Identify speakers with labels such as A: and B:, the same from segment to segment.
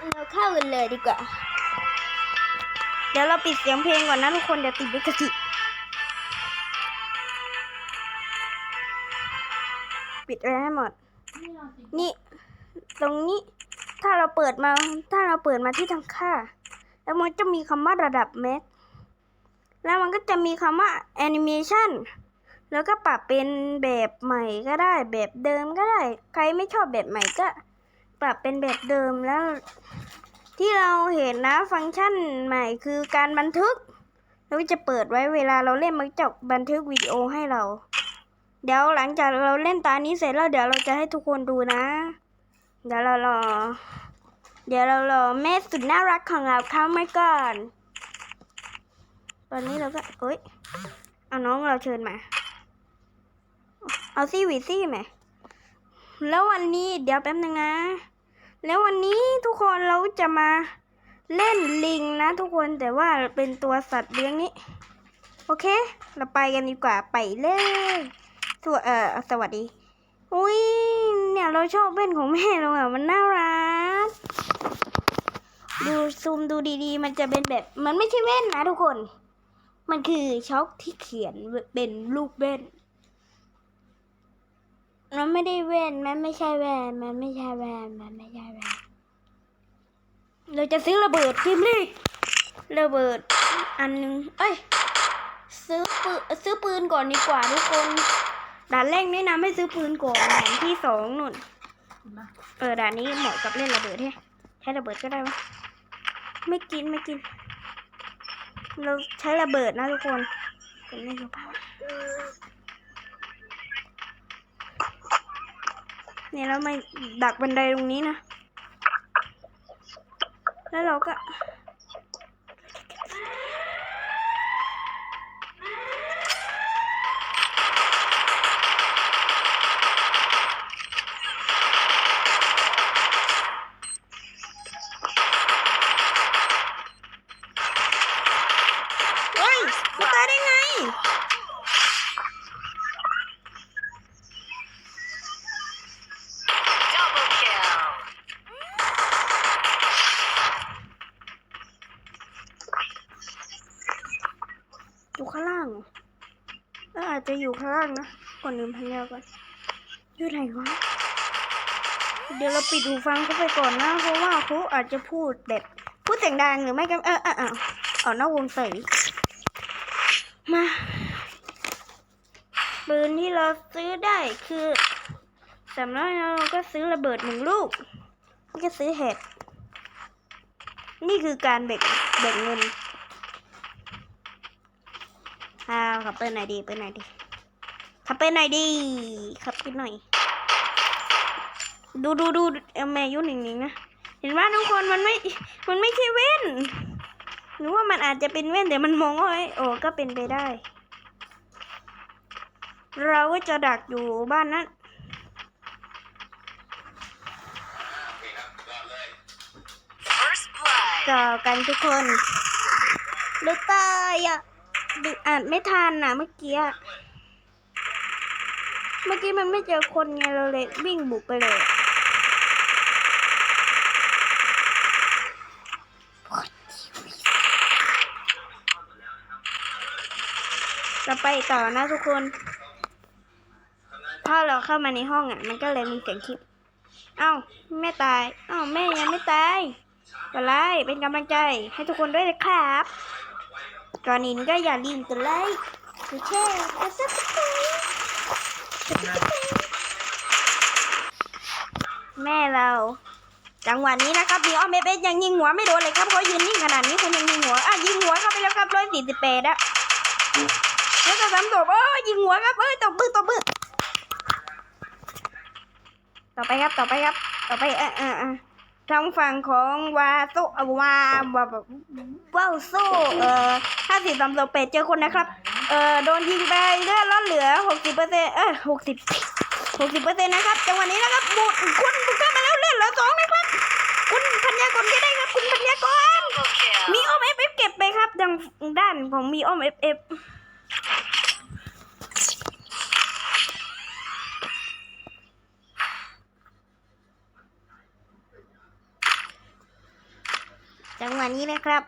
A: เราเข้ากันเลยดีกว่า เดี๋ยวเราปิดเสียงเพลงก่อนนะทุกคนเดี๋ยวติดลิขสิทธิ์ปิดไว้ให้หมด นี่ ตรงนี้ ถ้าเราเปิดมา ถ้าเราเปิดมาที่ทางค่า แล้วมันจะมีคำว่าระดับแม็ก แล้วมันก็จะมีคำว่าแอนิเมชันแล้วก็ปรับเป็นแบบใหม่ก็ได้ แบบเดิมก็ได้ ใครไม่ชอบแบบใหม่ก็ ปรับเป็นแบบเดิมแล้ว ที่เราเห็นนะฟังก์ชันใหม่คือการบันทึกเราจะเปิดไว้เวลาเราเล่นมันจะบันทึกวิดีโอให้เรา เดี๋ยวหลังจากเราเล่นตานี้เสร็จแล้วเดี๋ยวเราจะให้ทุกคนดูนะ เดี๋ยวเรารอ เดี๋ยวเรารอแม่สุดน่ารักของเราเข้ามาก่อน ตอนนี้เราก็เอ้ยเอาน้องเราเชิญมา เอาซี่วีซี่ไหมแล้ววันนี้เดี๋ยวแป๊บนึงนะ แล้ววันนี้ทุกคนเราจะมาเล่นลิงนะทุกคนแต่ว่าเป็นตัวสัตว์เลี้ยงนี้ โอเค เราไปกันดีกว่าไปเลยสวเออสวัสดีอุ้ยเนี่ยเราชอบเล่นของแม่เราอะมันน่ารักดูซูมดูดีๆ มันจะเป็นแบบมันไม่ใช่เว่นนะทุกคน มันคือช็อกที่เขียนเป็นรูปเว่นมัน ไม่ได้แว่นมันไม่ใช่แว่นมันไม่ใช่แว่นมันไม่ใช่แว่นเราจะซื้อระเบิดพิมพ์ลิระเบิดอันหนึงเอ้ย ซื้อปืนซื้อปืนก่อนดีกว่าทุกคนด่านแรกนี่นะไม่ซื้อปืนก่อนด่านที่สองนุ่นเออด่านนี้เหมาะกับเล่นระเบิดแฮะใช้ระเบิดก็ได้วะไม่กินไม่กิน เราใช้ระเบิดนะทุกคนเป็นไม่รู้เปล่ เนี่ยเราไม่ดักบันไดตรงนี้นะ แล้วเราก็างนะก่อนอื่นพันยาก่อนอยู่ไหนวะเดี๋ยวเราปิดหูฟังเขาไปก่อนนะ เพราะว่าเขาอาจจะพูดแบบพูดเสียงดังหรือไม่ก็เออเออเออออกนอกวงเสยมาปืนที่เราซื้อได้คือสำนักเราก็ซื้อระเบิดหนึ่งลูกแล้วก็ซื้อเห็ด นี่คือการแบ่งแบ่งเงินอ่าขับไปไหนดีไปไหนดี ขับไปไหนดีขับไปหน่อย ดูดูดูเอ่อแม่ยุ่นหนึ่งๆนะ เห็นว่าทุกคนมันไม่ มันไม่ใช่เว้น หรือว่ามันอาจจะเป็นเว้นแต่มันมองว่าเอ้ยโอ้ก็เป็นไปได้ เราก็จะดักอยู่บ้านนั้น
B: First blood.
A: ต่อกันทุกคนหรือตายอะดึอ่านไม่ทันน่ะเมื่อกี้อะ เมื่อกี้มันไม่เจอคนไงเราเลยวิ่งบุกไปเลยเราไปต่อนะทุกคน ถ้าเราเข้ามาในห้องอะ มันก็เลยมีเสียงคลิป เอ้าแม่ตาย เอ้าแม่ยังไม่ตายก็ไลค์เป็นกำลังใจให้ทุกคนด้วยนะครับก่อนอื่นก็อย่าลืมกดไลค์กดแชร์กดซับสไคร แม่เรา จังหวะนี้นะครับมีอ้อมเอฟเอสยังยิงหัวไม่โดนเลยครับเขายืนนิ่งขนาดนี้คุณยังยิงหัวอะยิงหัวเข้าไปแล้วครับร้อยสี่สิบแปดอะแล้วก็สามตัวเอ้ยยิงหัวครับเอ้ยตบมือตบมือต่อไปครับต่อไปครับ ต่อไปเออเออทางฝั่งของวาโซเออวาวาว้าวโซเอ่อห้าสิบสามสองเป็ดเจอคนนะครับ เอ่อโดนยิงไปเลือดลดเหลือหกสิบเปอร์เซ็นต์เออหกสิบหกสิบเปอร์เซ็นต์นะครับจังหวะนี้นะครับบุกคุณบุกเข้ามาแล้วเลือดเหลือสองนะครับ คุณพัญญากรก็ได้ครับ คุณพัญญากรมีอ้อมเอฟเอฟเก็บไปครับทางด้านของมีอ้อมเอฟเอฟจังหวะนี้นะครับ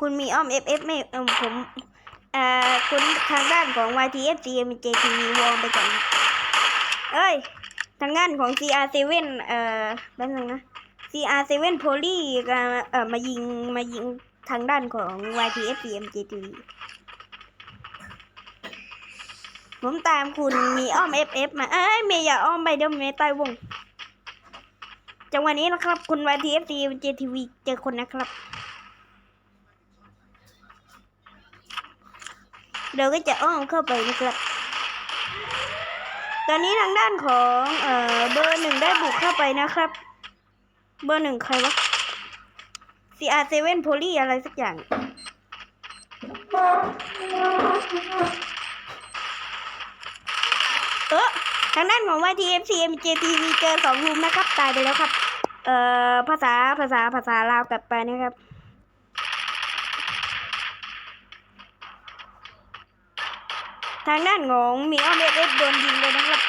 A: คุณมีอ้อม FF ไม่เออผม อ่อคุณทางด้านของ YTF GMJTV วงไปก่อนเอ้ย ทางด้านของ CR7 เอ่อแป๊บนึงนะ CR7 Poly ก็เอ่อมายิงมายิงทางด้านของ YTF GMJTV ผมตามคุณมีอ้อม FF มา เอ้ยเมย์อย่าอ้อมไปเดี๋ยวเมย์ตายวงจังหวะนี้นะครับ คุณ YTF GMJTV เจอคนนะครับ เราก็จะอ้อมเข้าไปนะครับ ตอนนี้ทางด้านของเอ่อเบอร์หนึ่งได้บุกเข้าไปนะครับ เบอร์หนึ่งใครวะ CR7 Poly อะไรสักอย่าง เออทางด้านของ YTFC MJTV เจอสองรูมนะครับ ตายไปแล้วครับ เอ่อ ภาษาภาษาภาษาลาวกลับไปนะครับ ทางด้านของมีออมเอฟโดนยิงเลยนะครับ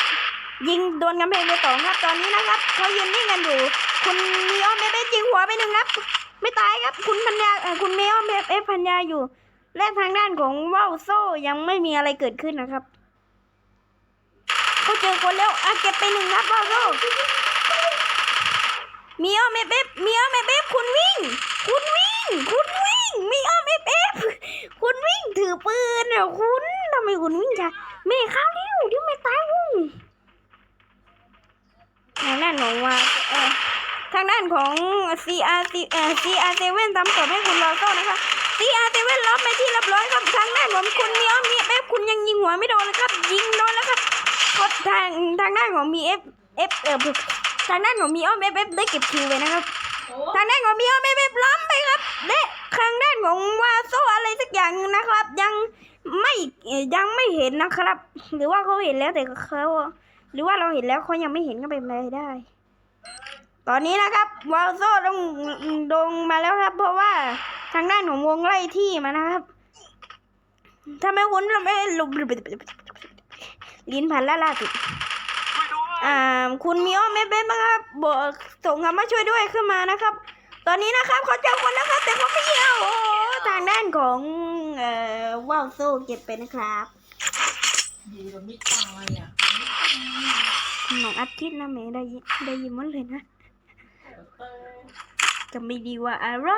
A: ยิงโดนกำแพงไปสองครับตอนนี้นะครับเขายืนนิ่งกันอยู่คุณมีออมเอฟยิงหัวไปหนึ่งนัดไม่ตายครับ คุณพัญญาคุณมีออมเอฟพัญญาอยู่ และทางด้านของว่าวโซ่ยังไม่มีอะไรเกิดขึ้นนะครับเขาเจอคนแล้วอะเก็บไปหนึ่งนัดว่าวโซ่มีออมเอฟมีออมเอฟคุณวิ่ง คุณวิ่ง คุณวิ่ง มีออมเอฟ คุณวิ่งถือปืนเหรอคุณทำไมคุณวิ่งจ้ะเมย์ข้าวเร็วเดี๋ยวเมย์ตายวุ้งทางด้านของว่าเออทางด้านของ CR เอ่อ CR7 ทำต่อให้คุณรอโต้นะคะ CR7 ล็อกไปที่เรียบร้อยครับทางด้านของคุณมีออมมีเอฟคุณยังยิงหัวไม่โดนเลยครับ ยิงโดนแล้วครับกดทางทางด้านของมีเอฟเอฟเออทางด้านของมีออมเอฟเอฟได้เก็บคิวไว้นะครับทางด้านของมีออมเอฟเอฟล้อมไปครับและทางด้าน ของวาโซอะไรสักอย่างนะครับ ยังไม่ยังไม่เห็นนะครับ หรือว่าเขาเห็นแล้วแต่เขาหรือว่าเราเห็นแล้วเขายังไม่เห็นก็เป็นไปได้ ตอนนี้นะครับวาโซต้องลงมาแล้วครับ เพราะว่าทางด้านของวงไล่ที่มานะครับทำไมคุณเราไม่หลบลิ้นพันล่าล่าสุดอ่า คุณมีอ้อมไม่เป็นนะครับบอกส่งคำว่าช่วยด้วยขึ้นมานะครับ ตอนนี้นะครับเขาเจอคนนะครับ แต่เขาไม่ยิงเอาโอ้ทางด้านของเอ่อว่าวโซ่เก็บไปนะครับ
C: ดีเราไม่ตายอะ
A: น้องอาทิตย์นะแม่ได้ยินได้ยินหมดเลยนะ
C: เออ
A: จะไม่ดีว่าอะไร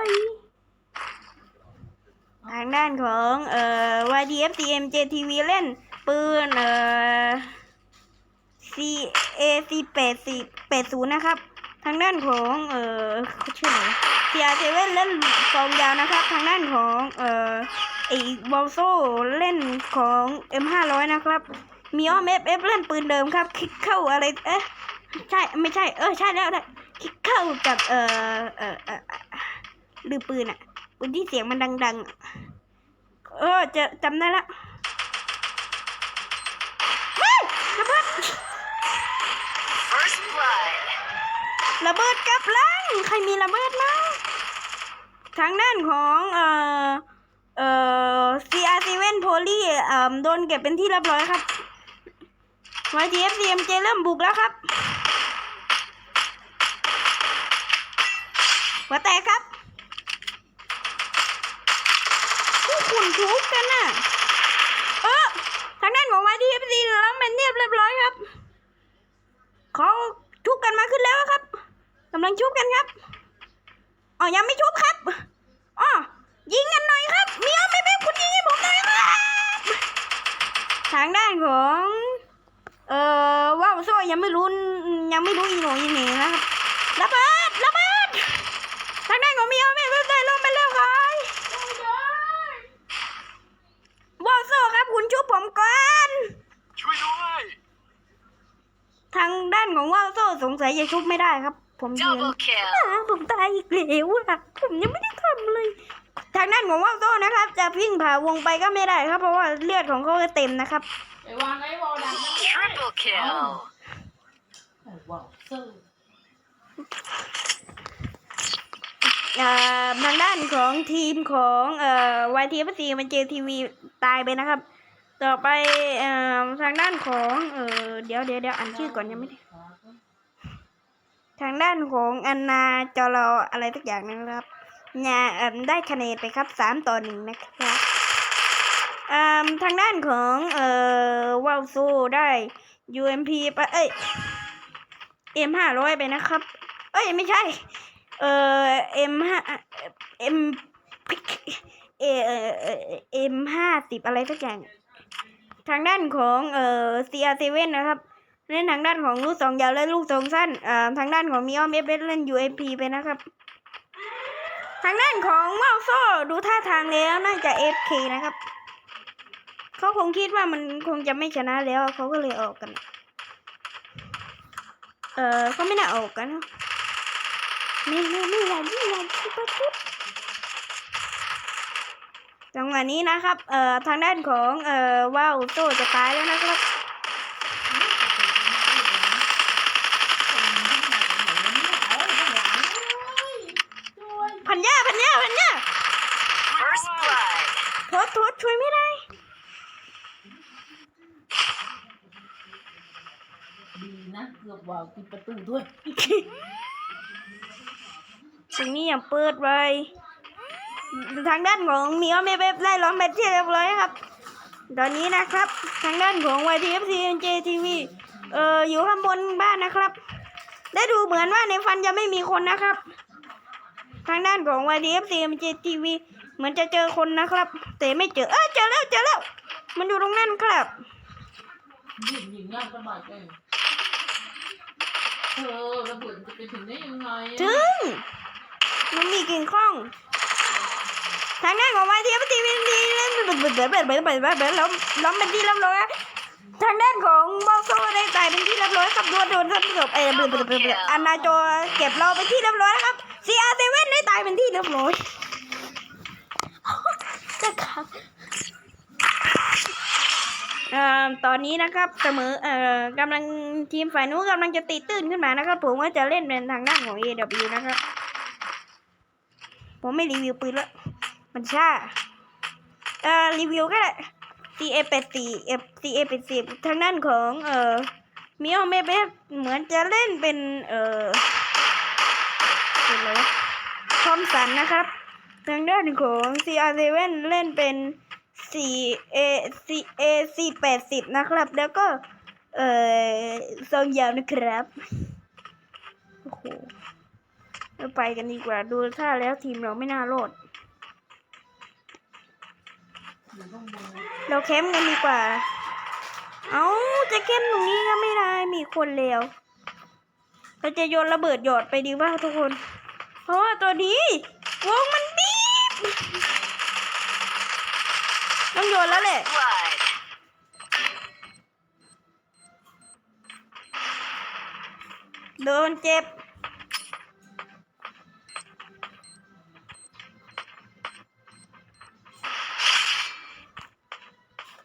A: ทางด้านของเอ่อ YDF CMJ TV เล่นปืนเอ่อ CAC 80 80 นะครับ ทางด้านของเอ่อเขาชื่ออะไร CR7 เล่นกองยาวนะครับ ทางด้านของเอ่อไอ้บอลโซเล่นของ M500 นะครับมีอ้อม FF เล่นปืนเดิมครับ คลิกเข้าอะไรเอ๊ะใช่ไม่ใช่เออใช่แล้วได้คลิกเข้ากับเอ่อเอ่อเอ่อเอ่อปืนอะปืนที่เสียงมันดังๆอะเออจะจำได้ละเฮ้ยระเบิด ระเบิดกลับลังใครมีระเบิดมั้งทางด้านของเอ่อเอ่อ CR7 Poly เอ่อโดนเก็บเป็นที่เรียบร้อยครับ YTF CMJ เริ่มบุกแล้วครับหัวแตกครับผู้ขุนทุกกันน่ะ เออทางด้านของ YTF C แล้วมันเรียบเรียบร้อยครับเขาชุบกันมาขึ้นแล้วครับ กำลังชุบกันครับอ๋อยังไม่ชุบครับอ๋อยิงกันหน่อยครับเมียไม่เป็นคุณยิงให้ผมหน่อยครับทางด้านของเอ่อว่าวโซ่ยังไม่รู้ยังไม่รู้อีโหนอีเหน่นะครับระเบิดระเบิดทางด้านของเมียไม่เป็นได้ลงไปแล้วครับว่าวโซ่ครับคุณชุบผมก่อน
D: ช่วยด้วย
A: ทางด้านของว่าวโซ่สงสัยจะชุบไม่ได้ครับ ผมยืน
B: Double kill.
A: อ่าผมตายอีกแล้วอะผมยังไม่ได้ทำเลย ทางด้านของว่าวโซ่นะครับ จะวิ่งผ่าวงไปก็ไม่ได้ครับ เพราะว่าเลือดของเขาจะเต็มนะครับ
C: ไอ้วางไอ้วอลดังนั่น
B: Triple kill.
C: ไอ้วอลเซอร์
A: อ่าทางด้านของทีมของเอ่อ YTFC มันเจทีวีตายไปนะครับ ต่อไปเอ่อทางด้านของเอ่อเดี๋ยวเดี๋ยวเดี๋ยวอ่านชื่อก่อนยังไม่ได้ ทางด้านของอันนาจอรออะไรสักอย่างนึงนะครับเนี่ยได้คะแนนไปครับสามต่อหนึ่งนะครับทางด้านของเอ่อวาวโซได้ UMP ไปเอ้ย M ห้าร้อยไปนะครับ เอ้ยไม่ใช่ เอ่อ M ห้า M เอเอ่อ M ห้าสิบอะไรสักอย่าง ทางด้านของเอ่อ CR7 นะครับ เล่นทางด้านของลูกสองยาวและลูกสองสั้นอ่าทางด้านของมีออมเอฟเล่น UMP ไปนะครับ ทางด้านของว่าโซ่ดูท่าทางแล้วน่าจะ FK นะครับ เขาคงคิดว่ามันคงจะไม่ชนะแล้วเขาก็เลยออกกัน เออเขาไม่น่าออกกันนะนี่นี่นี่แหละนี่แหละที่ประทุจังหวะนี้นะครับ เอ่อ ทางด้านของ เอ่อว่าวโซ่จะตายแล้วนะครับ พันย่าพันย่าพันย่า
B: First blood.
A: โทษโทษช่วยไม่ได้
C: ดีนะ อกปิดประตูด้วย
A: ตรงนี้อย่าเปิดไว้ ทางด้านของมีออมเอฟได้ล้อมแบตที่เรียบร้อยครับ ตอนนี้นะครับ ทางด้านของ YTFC NJTV เอ่ออยู่ข้างบนบ้านนะครับ ได้ดูเหมือนว่าในฟันจะไม่มีคนนะครับ ทางด้านของ YTFC NJTV เหมือนจะเจอคนนะครับ แต่ไม่เจอ เออเจอแล้วเจอแล้ว มันอยู่ตรงนั้นครับ
C: ยิงยิงยากสบายใจ ธอระเบิดจะไปถึงได้ยังไง
A: ถึงมันมีกิ่งข้องทางด้านของมาที่เอบตีวินดีเล่นเบิดเบิดเบิดเบิดเบิดเบิดเบิล้มล้มเป็นที่เรียบร้อยทางด้านของบอสโซ่ได้ตายเป็นที่เรียบร้อยครับโดนโดนสับศพไอ้เบิดเบิดเบิดเบิดอานาโจเก็บเราเป็นที่เรียบร้อยนะครับซีอาร์เซเว่นได้ตายเป็นที่เรียบร้อยจะครับ เอ่อตอนนี้นะครับเสมอเอ่อกำลังทีมฝ่ายนู้นกำลังจะตีตื้นขึ้นมานะครับ ผมว่าจะเล่นเป็นทางด้านของ AW นะครับ ผมไม่รีวิวปืนล้วมันช้าเอ่อรีวิวก็ได้ CA 8 4 F CA 8 10ทางด้านของเอ่อมิโอเมเบสเหมือนจะเล่นเป็นเอ่อเป็นอะไรวะทอมสันนะครับ ทางด้านของ CR7 เล่นเป็น 4A CA C 8 0นะครับ แล้วก็ เออทรงยาวนะครับโอ้โหเราไปกันดีกว่าดูท่าแล้วทีมเราไม่น่ารอด
C: อยู่ข้างบน
A: เราแคมป์กันดีกว่า เอาจะแคมป์ตรงนี้ก็ไม่ได้มีคนเลวเราจะโยนระเบิดหยอดไปดีว่าทุกคน เพราะว่าตัวนี้วงมันบีบ ต้องโยนแล้วแหละ โดนเจ็บ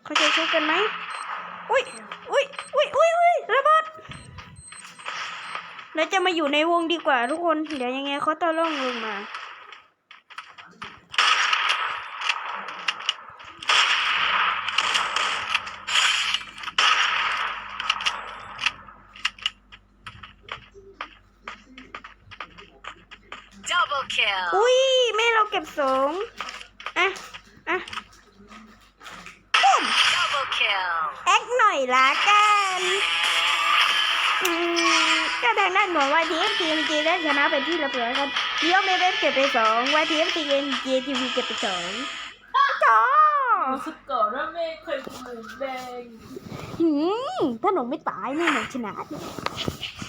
A: เขาจะช่วยกันไหม อุ้ย อุ้ย อุ้ย อุ้ยอุ้ยระเบิดเราจะมาอยู่ในวงดีกว่าทุกคน เดี๋ยวยังไงเขาต้องล่องลงมา
B: Double kill.
A: อุ้ยแม่เราเก็บสองอะอะปุ้ม
B: Double kill.
A: แอคหน่อยละกันอืมก็ทางด้านของ YTF TMG ได้ชนะไปที่เรียบร้อยครับยอมเอฟเก็บไปสอง YTF TMG TV เก็บไปสองจ้า
C: รู้สึกก่อนว่าแม่เคยเป็นหมูแดง
A: หืมถ้าหนูไม่ตายแม่หนูชนะเออแม่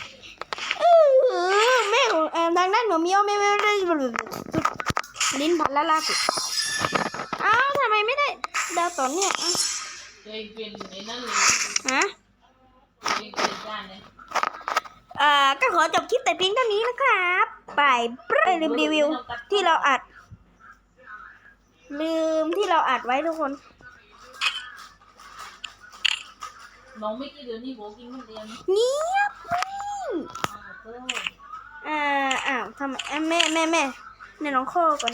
A: ของเอ่อทางด้านของมิโอไม่ไม่ได้ลิ้นพันละลากอ้าวทำไมไม่ได้ดาวต่อเนี่ยอ้าว
C: ตัวเองเป็นไอ้นั่นเลย
A: ฮะ
C: ตัวเองเป็นด้านเลย
A: เอ่อก็ขอจบคลิปแต่เพียงเท่านี้นะครับไปเอ้ยลืมรีวิวที่เราอัด ลืมที่เราอัดไว้ทุกคน
C: น้องไม่กี่เดือนนี่โบกินคนเดียวนะ
A: เงียบนิ่ง
C: อ้าวเออ
A: อ่าอ้าวทำไมอะแม่แม่แม่เนี่ยน้องข้อก่อน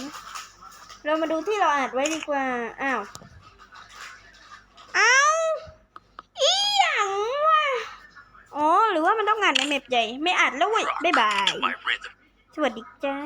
A: เรามาดูที่เราอัดไว้ดีกว่า อ้าว อ้าวอีหยังวะอ๋อ หรือว่ามันต้องงานในเมปใหญ่ ไม่อัดแล้วเว้ย บ๊ายบาย สวัสดีจ้า